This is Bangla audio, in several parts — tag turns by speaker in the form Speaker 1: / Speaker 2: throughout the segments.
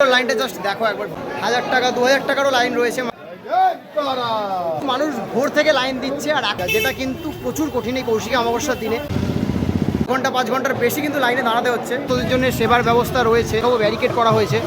Speaker 1: লাইনটা জাস্ট দেখো একবার। হাজার টাকা, দু হাজার টাকারও লাইন রয়েছে। মানুষ ভোর থেকে লাইন দিচ্ছে আর যেটা কিন্তু প্রচুর কঠিন এই কৌশিক অমাবস্যার দিনে। ঘণ্টা, পাঁচ ঘণ্টার বেশি কিন্তু লাইনে দাঁড়াতে হচ্ছে। তোদের জন্য সেবার ব্যবস্থা রয়েছে সব ব্যারিকেড করা হয়েছে।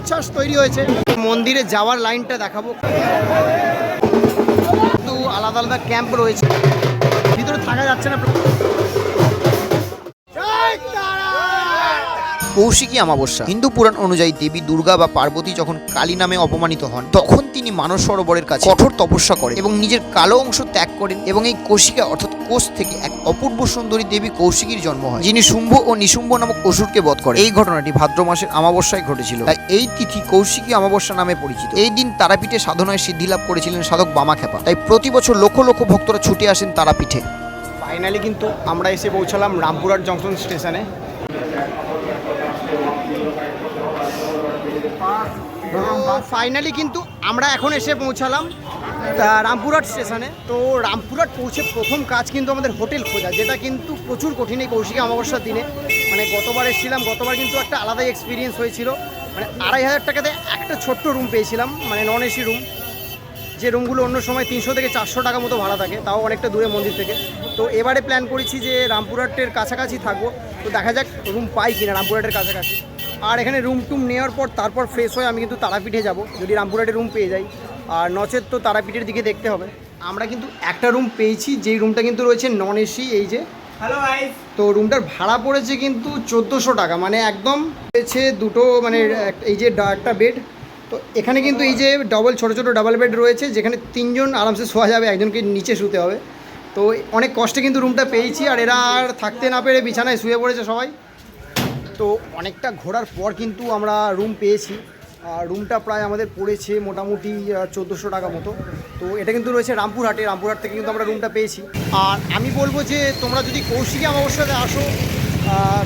Speaker 1: উচ্ছ্বাস তৈরি হয়েছে। মন্দিরে যাওয়ার লাইনটা দেখাবো। কিন্তু আলাদা আলাদা ক্যাম্প রয়েছে। ভিতরে থাকা যাচ্ছে না।
Speaker 2: কৌশিকী অমাবস্যা। হিন্দু পুরাণ অনুযায়ী দেবী দুর্গা বা পার্বতী যখন কালী নামে অপমানিত হন, তখন তিনি মানস সরোবরের কাছে কঠোর তপস্যা করেন এবং নিজের কালো অংশ ত্যাগ করেন এবং এই কৌশিকা অর্থাৎ কোষ থেকে এক অপূর্ব সুন্দরী দেবী কৌশিকীর জন্ম হয়, যিনি শুম্ভ ও নিশুম্ভ নামক অসুরকে বধ করেন। এই ঘটনাটি ভাদ্র মাসের অমাবস্যায় ঘটেছিল। তাই এই তিথি কৌশিকী অমাবস্যা নামে পরিচিত। এই দিন তারাপীঠে সাধনায় সিদ্ধি লাভ করেছিলেন সাধক বামাখ্যাপা। তাই প্রতি বছর লক্ষ লক্ষ ভক্তরা ছুটে আসেন তারাপীঠে।
Speaker 1: ফাইনালি কিন্তু আমরা এসে পৌঁছালাম রামপুরহাট জংশন স্টেশনে। ফাইনালি কিন্তু আমরা এখন এসে পৌঁছালাম রামপুরহাট স্টেশনে। তো রামপুরহাট পৌঁছে প্রথম কাজ কিন্তু আমাদের হোটেল খোঁজা, যেটা কিন্তু প্রচুর কঠিন এই কৌশিকী অমাবস্যার দিনে। মানে গতবার এসেছিলাম, গতবার কিন্তু একটা আলাদাই এক্সপিরিয়েন্স হয়েছিল। মানে আড়াই হাজার টাকাতে একটা ছোট্ট রুম পেয়েছিলাম মানে নন এসি রুম যে রুমগুলো অন্য সময় তিনশো থেকে চারশো টাকা মতো ভাড়া থাকে তাও অনেকটা দূরে মন্দির থেকে। তো এবারে প্ল্যান করেছি যে রামপুরহাটের কাছাকাছি থাকব। তো দেখা যাক রুম পাই কিনা রামপুরহাটের কাছাকাছি। আর এখানে রুম টুম নেওয়ার পর তারপর ফ্রেশ হয়ে আমি কিন্তু তারাপীঠে যাব যদি রামপুরহাটে রুম পেয়ে যাই। আর নচেত তো তারাপীঠের দিকে দেখতে হবে। আমরা কিন্তু একটা রুম পেয়েছি যেই রুমটা কিন্তু রয়েছে নন এসি এই যে।
Speaker 3: হ্যালো
Speaker 1: তো রুমটার ভাড়া পড়েছে কিন্তু চোদ্দোশো টাকা মানে একদম রয়েছে দুটো মানে এই যে একটা বেড তো এখানে কিন্তু এই যে ডবল ছোট ছোট ডাবল বেড রয়েছে, যেখানে তিনজন আরামসে শোয়া যাবে, একজনকে নিচে শুতে হবে। তো অনেক কষ্টে কিন্তু রুমটা পেয়েছি, আর এরা আর থাকতে না পেরে বিছানায় শুয়ে পড়েছে সবাই। তো অনেকটা ঘোরার পর কিন্তু আমরা রুম পেয়েছি। আর রুমটা প্রায় আমাদের পড়েছে মোটামুটি চোদ্দোশো টাকা মতো। তো এটা কিন্তু রয়েছে রামপুরহাটে, রামপুরহাট থেকে কিন্তু আমরা রুমটা পেয়েছি। আর আমি বলব যে, তোমরা যদি কৌশিকী সাথে আসো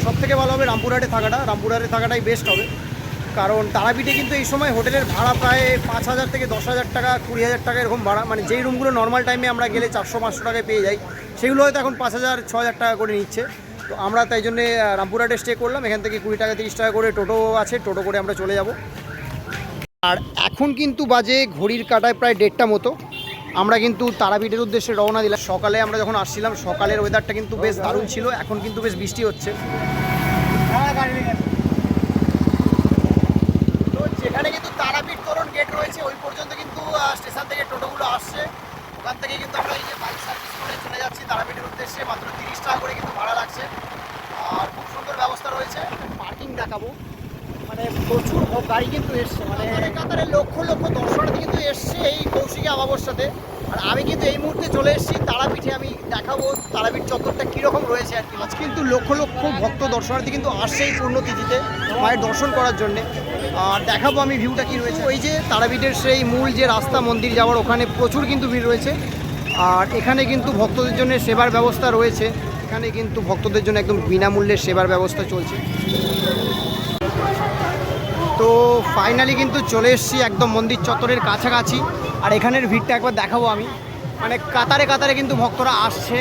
Speaker 1: সব থেকে ভালো হবে রামপুরহাটে থাকাটা। রামপুরহাটে থাকাটাই বেস্ট হবে। কারণ তারাপীঠে কিন্তু এই সময় হোটেলের ভাড়া প্রায় পাঁচ হাজার থেকে দশ হাজার টাকা, কুড়ি হাজার টাকা এরকম ভাড়া। মানে যেই রুমগুলো নর্মাল টাইমে আমরা গেলে চারশো পাঁচশো টাকায় পেয়ে যাই, সেগুলো হয়তো এখন পাঁচ হাজার, ছ হাজার টাকা করে নিচ্ছে। তো আমরা তাই জন্যে রামপুরহাটে স্টে করলাম। এখান থেকে কুড়ি টাকা, তিরিশ টাকা করে টোটো আছে, টোটো করে আমরা চলে যাব। আর এখন কিন্তু বাজে ঘড়ির কাটায় প্রায় দেড়টা মতো। আমরা কিন্তু তারাপীঠের উদ্দেশ্যে রওনা দিলাম। সকালে আমরা যখন আসছিলাম, সকালের ওয়েদারটা কিন্তু বেশ দারুণ ছিল। এখন কিন্তু বেশ বৃষ্টি হচ্ছে তো যেখানে কিন্তু তারাপীঠ তোরণ গেট রয়েছে ওই পর্যন্ত কিন্তু স্টেশন থেকে টোটোগুলো আসছে। ওখান থেকে কিন্তু আমরা এই যে বাইক সার্ভিস করে চলে যাচ্ছি তারাপীঠের উদ্দেশ্যে মাত্র তিরিশ টাকা করে কিন্তু ভাড়া লাগছে। আর খুব সুন্দর ব্যবস্থা রয়েছে। পার্কিং দেখাবো। মানে প্রচুর গাড়ি কিন্তু এসছে মানে কাতারে লক্ষ লক্ষ দর্শনার্থী কিন্তু এসছে এই কৌশিকী অমাবস্যাতে। আর আমি কিন্তু এই মুহূর্তে চলে এসেছি তারাপীঠে আমি দেখাবো তারাপীঠ চত্বরটা কীরকম রয়েছে আর কি। আজ কিন্তু লক্ষ লক্ষ ভক্ত দর্শনার্থী কিন্তু আসছে এই পূর্ণতিথিতে মায়ের দর্শন করার জন্যে। আর দেখাবো আমি ভিউটা কি রয়েছে। ওই যে তারাপীঠের সেই মূল যে রাস্তা মন্দির যাওয়ার, ওখানে প্রচুর কিন্তু ভিড় রয়েছে। আর এখানে কিন্তু ভক্তদের জন্য সেবার ব্যবস্থা রয়েছে। এখানে কিন্তু ভক্তদের জন্য একদম বিনামূল্যে সেবার ব্যবস্থা চলছে। তো ফাইনালি কিন্তু চলে এসেছি একদম মন্দির চত্বরের কাছাকাছি। আর এখানের ভিড়টা একবার দেখাবো আমি। মানে কাতারে কাতারে কিন্তু ভক্তরা আসছে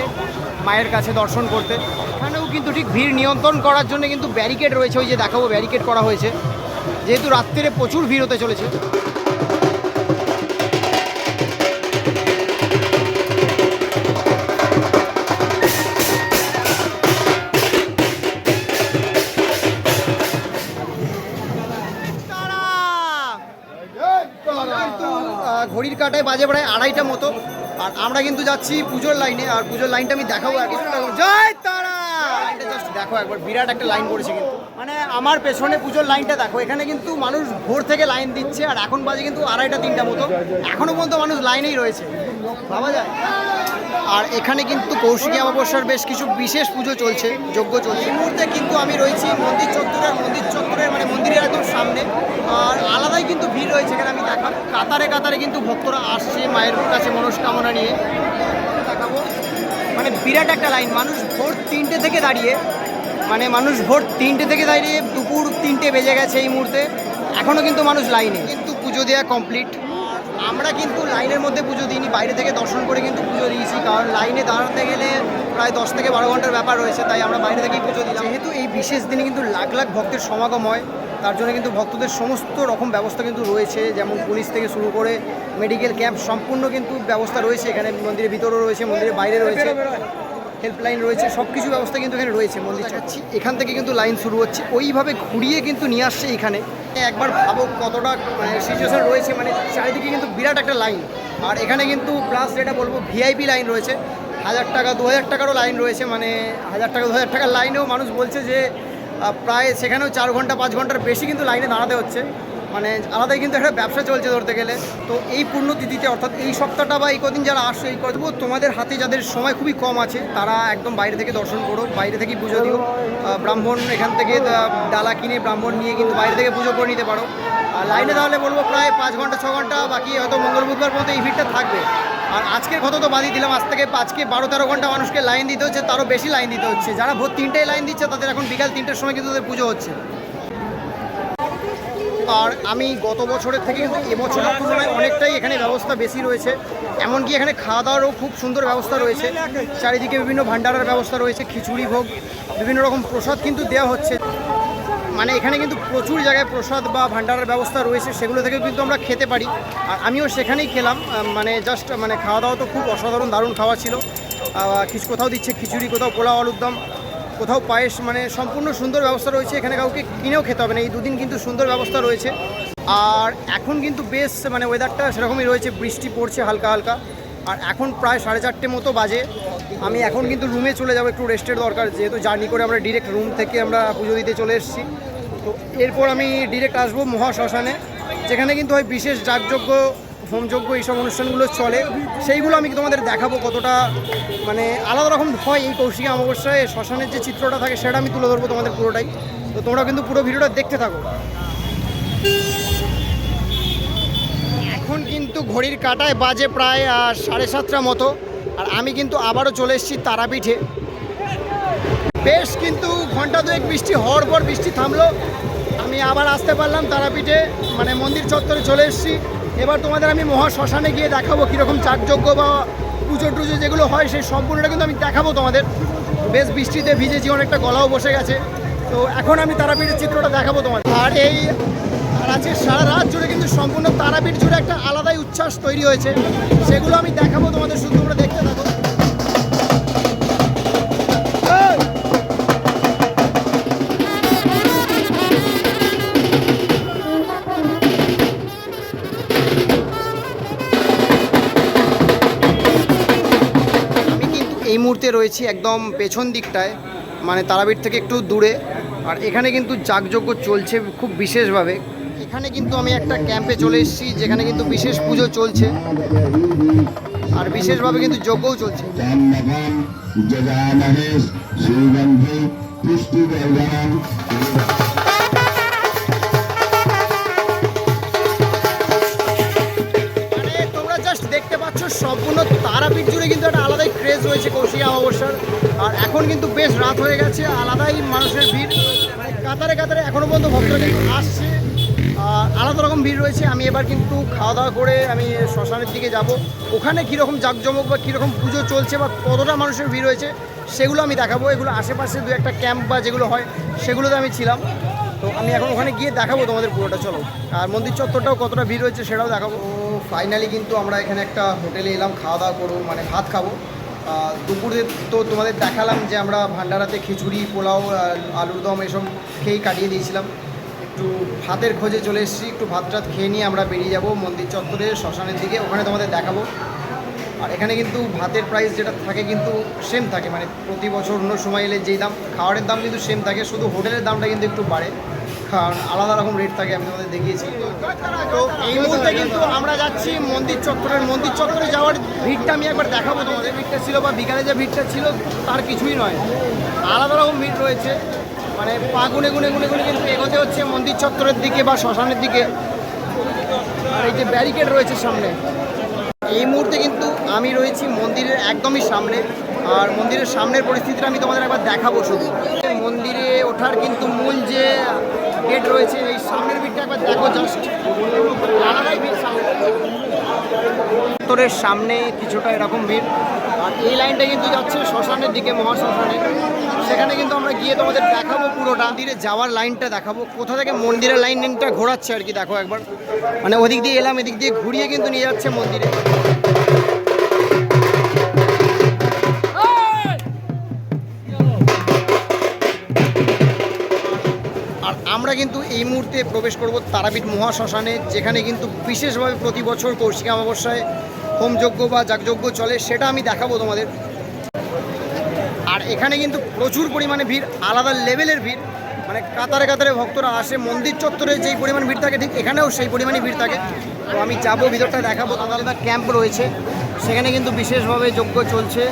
Speaker 1: মায়ের কাছে দর্শন করতে। এখানেও কিন্তু ঠিক ভিড় নিয়ন্ত্রণ করার জন্য কিন্তু ব্যারিকেড রয়েছে। ওই যে দেখাবো ব্যারিকেড করা হয়েছে। যেহেতু রাত্রিরে প্রচুর ভিড় হতে চলেছে। ঘড়ির কাটায় বাজে প্রায় আড়াইটা মতো। আর আমরা কিন্তু যাচ্ছি পুজোর লাইনে, আর পুজোর লাইনটা আমি দেখাবো। জয় তারা! দেখো একবার, বিরাট একটা লাইন পড়েছে কিন্তু। মানে আমার পেছনে পুজোর লাইনটা দেখো, এখানে কিন্তু মানুষ ভোর থেকে লাইন দিচ্ছে, আর এখন বাজে কিন্তু আড়াইটা, তিনটা মতো। এখনও পর্যন্ত মানুষ লাইনেই রয়েছে। ভাবা যায়? আর এখানে কিন্তু কৌশিকী অমাবস্যার বেশ কিছু বিশেষ পুজো চলছে, যজ্ঞ চলছে। এই মুহূর্তে কিন্তু আমি রয়েছি মন্দির চত্বরের মন্দির চত্বরের মানে মন্দিরের একদম সামনে। আর আলাদাই কিন্তু ভিড় রয়েছে এখানে আমি দেখাবো। কাতারে কাতারে কিন্তু ভক্তরা আসছে মায়ের কাছে মনস্কামনা নিয়ে। দেখাবো। মানে বিরাট একটা লাইন, মানুষ ভোর তিনটে থেকে দাঁড়িয়ে মানে মানুষ ভোর তিনটে থেকে দাঁড়িয়ে দুপুর তিনটে বেজে গেছে এই মুহূর্তে। এখনও কিন্তু মানুষ লাইনে। কিন্তু পুজো দেওয়া কমপ্লিট আমরা কিন্তু লাইনের মধ্যে পুজো দিইনি বাইরে থেকে দর্শন করে কিন্তু পুজো দিয়েছি কারণ লাইনে দাঁড়াতে গেলে প্রায় দশ থেকে বারো ঘণ্টার ব্যাপার রয়েছে তাই আমরা বাইরে থেকেই পুজো দিলাম। যেহেতু এই বিশেষ দিনে কিন্তু লাখ লাখ ভক্তের সমাগম হয় তার জন্য কিন্তু ভক্তদের সমস্ত রকম ব্যবস্থা কিন্তু রয়েছে যেমন পুলিশ থেকে শুরু করে মেডিকেল ক্যাম্প সম্পূর্ণ কিন্তু ব্যবস্থা রয়েছে এখানে মন্দিরের ভিতরেও রয়েছে মন্দিরের বাইরে রয়েছে। হেল্পলাইন রয়েছে সব কিছু ব্যবস্থা কিন্তু এখানে রয়েছে মন্দির চাচ্ছি। এখান থেকে কিন্তু লাইন শুরু হচ্ছে, ওইভাবে ঘুরিয়ে কিন্তু নিয়ে আসছে এখানে। একবার ভাবো কতটা সিচুয়েশন রয়েছে মানে চারিদিকে কিন্তু বিরাট একটা লাইন আর এখানে কিন্তু প্লাস যেটা বলব ভিআইপি লাইন রয়েছে। হাজার টাকা, দু হাজার টাকারও লাইন রয়েছে মানে হাজার টাকা, দু হাজার টাকার লাইনেও মানুষ বলছে যে প্রায় সেখানেও চার ঘণ্টা, পাঁচ ঘণ্টার বেশি কিন্তু লাইনে দাঁড়াতে হচ্ছে। মানে আলাদাই কিন্তু একটা ব্যবসা চলছে ধরতে গেলে। তো এই পূর্ণতিথিতে অর্থাৎ এই সপ্তাহটা বা এই কদিন যারা আসছে, এই করব তোমাদের হাতে যাদের সময় খুবই কম আছে, তারা একদম বাইরে থেকে দর্শন করো, বাইরে থেকেই পুজো দিও। ব্রাহ্মণ এখান থেকে ডালা কিনে ব্রাহ্মণ নিয়ে কিন্তু বাইরে থেকে পুজো করে নিতে পারো। আর লাইনে তাহলে বলব প্রায় পাঁচ ঘণ্টা, ছ ঘণ্টা, বাকি হয়তো মঙ্গল বুধবার পর্যন্ত এই ভিড়টা থাকবে। আর আজকের কথা তো বাদই দিলাম, আজ থেকে আজকে বারো তেরো ঘণ্টা মানুষকে লাইন দিতে হচ্ছে, তারও বেশি লাইন দিতে হচ্ছে। যারা ভোর তিনটেয় লাইন দিচ্ছে, তাদের এখন বিকাল তিনটের সময় কিন্তু তাদের পুজো হচ্ছে। আর আমি গত বছরের থেকে কিন্তু এবছরের তুলনায় অনেকটাই এখানে ব্যবস্থা বেশি রয়েছে। এমনকি এখানে খাওয়া দাওয়ারও খুব সুন্দর ব্যবস্থা রয়েছে। চারিদিকে বিভিন্ন ভান্ডারের ব্যবস্থা রয়েছে, খিচুড়ি ভোগ, বিভিন্ন রকম প্রসাদ কিন্তু দেওয়া হচ্ছে। মানে এখানে কিন্তু প্রচুর জায়গায় প্রসাদ বা ভান্ডারের ব্যবস্থা রয়েছে, সেগুলো থেকে কিন্তু আমরা খেতে পারি। আর আমিও সেখানেই খেলাম মানে জাস্ট মানে খাওয়া দাওয়া তো খুব অসাধারণ, দারুণ খাওয়া ছিল। কিছু কোথাও দিচ্ছে খিচুড়ি, কোথাও পোলাও, আলুর দম কোথাও পায়েস মানে সম্পূর্ণ সুন্দর ব্যবস্থা রয়েছে। এখানে কাউকে কিনেও খেতে হবে না। এই দুদিন কিন্তু সুন্দর ব্যবস্থা রয়েছে। আর এখন কিন্তু বেশ মানে ওয়েদারটা সেরকমই রয়েছে। বৃষ্টি পড়ছে হালকা হালকা। আর এখন প্রায় সাড়ে চারটে মতো বাজে। আমি এখন কিন্তু রুমে চলে যাব একটু রেস্টের দরকার। যেহেতু জার্নি করে আমরা ডিরেক্ট রুম থেকে আমরা পুজো দিতে চলে এসেছি। তো এরপর আমি ডিরেক্ট আসব মহাশ্মশানে, যেখানে কিন্তু হয় বিশেষ যাগযজ্ঞ হোমযজ্ঞ এইসব অনুষ্ঠানগুলো চলে। সেইগুলো আমি তোমাদের দেখাবো কতটা মানে আলাদা রকম হয় এই কৌশিকী অমাবস্যায়। শ্মশানের যে চিত্রটা থাকে সেটা আমি তুলে ধরবো তোমাদের পুরোটাই। তো তোমরা কিন্তু পুরো ভিডিওটা দেখতে থাকো। এখন কিন্তু ঘড়ির কাটায় বাজে প্রায় সাড়ে সাতটা মতো। আর আমি কিন্তু আবারও চলে এসেছি তারাপীঠে। বেশ কিন্তু ঘণ্টা দুয়েক বৃষ্টি হওয়ার পর বৃষ্টি থামলো। আমি আবার আসতে পারলাম তারাপীঠে। মানে মন্দির চত্বরে চলে এসেছি। এবার তোমাদের আমি মহা শ্মশানে গিয়ে দেখাবো কীরকম চাকযজ্ঞ বা পুজো টুজো যেগুলো হয়, সেই সম্পূর্ণটা কিন্তু আমি দেখাবো তোমাদের। বেশ বৃষ্টিতে ভিজেছি, অনেকটা গলাও বসে গেছে। তো এখন আমি তারাপীঠের চিত্রটা দেখাবো তোমাদের। আর এই আজকে সারা রাত জুড়ে কিন্তু সম্পূর্ণ তারাপীঠ জুড়ে একটা আলাদাই উচ্ছ্বাস তৈরি হয়েছে। সেগুলো আমি দেখাবো তোমাদের, শুধু তোমরা দেখতে থাকো। এই মুহূর্তে রয়েছি একদম পেছন দিকটায় মানে তারাপীঠ থেকে একটু দূরে। আর এখানে কিন্তু যাগযজ্ঞ চলছে খুব বিশেষভাবে। এখানে কিন্তু আমি একটা ক্যাম্পে চলে এসেছি, যেখানে কিন্তু বিশেষ পুজো চলছে। আর বিশেষভাবে কিন্তু যজ্ঞও চলছে।
Speaker 3: জান্নাতান
Speaker 1: রয়েছে কৌশিকী অমাবস্যার। আর এখন কিন্তু বেশ রাত হয়ে গেছে, আলাদাই মানুষের ভিড়। মানে কাতারে কাতারে এখনও পর্যন্ত ভক্তরা কিন্তু আসছে। আলাদা রকম ভিড় রয়েছে। আমি এবার কিন্তু খাওয়া দাওয়া করে আমি শ্মশানের দিকে যাব। ওখানে কীরকম জাঁকজমক বা কীরকম পুজো চলছে বা কতটা মানুষের ভিড় রয়েছে সেগুলো আমি দেখাবো। এগুলো আশেপাশে দু একটা ক্যাম্প বা যেগুলো হয়, সেগুলোতে আমি ছিলাম। তো আমি এখন ওখানে গিয়ে দেখাবো তোমাদের পুরোটা, চলো। আর মন্দির চত্বরটাও কতটা ভিড় রয়েছে সেটাও দেখাবো। ফাইনালি কিন্তু আমরা এখানে একটা হোটেলে এলাম, খাওয়া দাওয়া করব মানে ভাত খাব। দুপুরে তো তোমাদের দেখালাম যে আমরা ভান্ডারাতে খিচুড়ি, পোলাও আলুর দম এসব খেয়েই কাটিয়ে দিয়েছিলাম। একটু ভাতের খোঁজে চলে এসেছি, একটু ভাত টাত খেয়ে নিয়ে আমরা বেরিয়ে যাব মন্দির চত্বরে, শ্মশানের দিকে, ওখানে তোমাদের দেখাবো। আর এখানে কিন্তু ভাতের প্রাইস যেটা থাকে কিন্তু সেম থাকে মানে প্রতি বছর অন্য সময় এলে যেই দাম খাওয়ারের দাম কিন্তু সেম থাকে, শুধু হোটেলের দামটা কিন্তু একটু বাড়ে। কারণ আলাদা রকম রেট থাকে, আমি তোমাদের দেখিয়েছি। তো এই মুহূর্তে কিন্তু আমরা যাচ্ছি মন্দির চত্বরের মন্দির চত্বরে যাওয়ার ভিড়টা আমি একবার দেখাবো তোমাদের। ভিড়টা ছিল বা বিকালে যে ভিড়টা ছিল, তার কিছুই নয়। আলাদা রকম ভিড় রয়েছে। মানে পা গুনে গুনে গুনে গুনে কিন্তু এগোতে হচ্ছে মন্দির চত্বরের দিকে বা শ্মশানের দিকে। আর এই যে ব্যারিকেড রয়েছে সামনে, এই মুহূর্তে কিন্তু আমি রয়েছি মন্দিরের একদমই সামনে। আর মন্দিরের সামনের পরিস্থিতিটা আমি তোমাদের একবার দেখাবো শুধু। মন্দিরে ওঠার কিন্তু মূল যে গেট রয়েছে, এই সামনের ভিড়টা একবার দেখো জাস্ট আলাদাই ভিড় সামনে। সামনে কিছুটা এরকম ভিড়। আর এই লাইনটা কিন্তু যাচ্ছে শ্মশানের দিকে, মহাশ্মশানে। সেখানে কিন্তু আমরা গিয়ে তোমাদের দেখাবো পুরোটা। মন্দিরে যাওয়ার লাইনটা দেখাবো। কোথা থেকে মন্দিরের লাইনটা ঘোরাচ্ছে আর কি, দেখো একবার। মানে ওদিক দিয়ে এলাম, এদিক দিয়ে ঘুরিয়ে কিন্তু নিয়ে যাচ্ছে মন্দিরে। আমরা কিন্তু এই মুহূর্তে প্রবেশ করব তারাপীঠ মহাশ্মশানে, যেখানে কিন্তু বিশেষভাবে প্রতি বছর কৌশিক অমাবস্যায় হোমযজ্ঞ বা যাগযজ্ঞ চলে, সেটা আমি দেখাবো তোমাদের। আর এখানে কিন্তু প্রচুর পরিমাণে ভিড়, আলাদা লেভেলের ভিড়। মানে কাতারে কাতারে ভক্তরা আসে, মন্দির চত্বরে যেই পরিমাণ ভিড় থাকে, ঠিক এখানেও সেই পরিমাণে ভিড় থাকে। তো আমি যাব, ভিতরটা দেখাবো। আলাদা আলাদা ক্যাম্প রয়েছে। সেখানে কিন্তু বিশেষভাবে যজ্ঞ চলছে।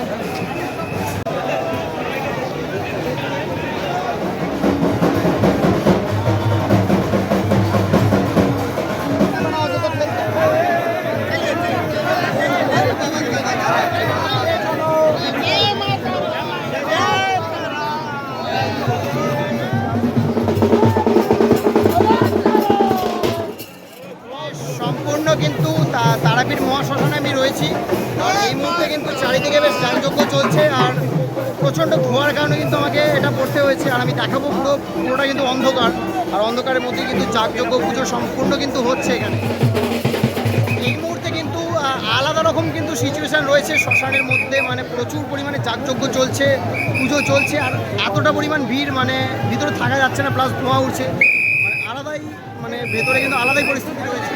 Speaker 1: তারাপীঠ মহাশ্মশানে আমি রয়েছি। আর এই মুহূর্তে কিন্তু চারিদিকে বেশ যানযোগ্য চলছে আর প্রচণ্ড ধোঁয়ার কারণে কিন্তু আমাকে এটা পড়তে হয়েছে। আর আমি দেখাবো পুরো, পুরোটা কিন্তু অন্ধকার। আর অন্ধকারের মধ্যে কিন্তু যাগযজ্ঞ পুজো সম্পূর্ণ কিন্তু হচ্ছে এখানে। এই মুহূর্তে কিন্তু আলাদা রকম কিন্তু সিচুয়েশান রয়েছে শ্মশানের মধ্যে। মানে প্রচুর পরিমাণে যাগযজ্ঞ চলছে, পুজো চলছে। আর এতটা পরিমাণ ভিড় মানে ভিতরে থাকা যাচ্ছে না প্লাস ধোঁয়া উঠছে। মানে আলাদাই মানে ভেতরে কিন্তু আলাদাই পরিস্থিতি রয়েছে।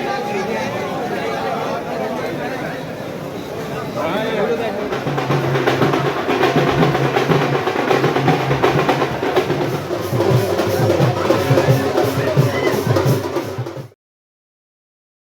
Speaker 1: Yeah.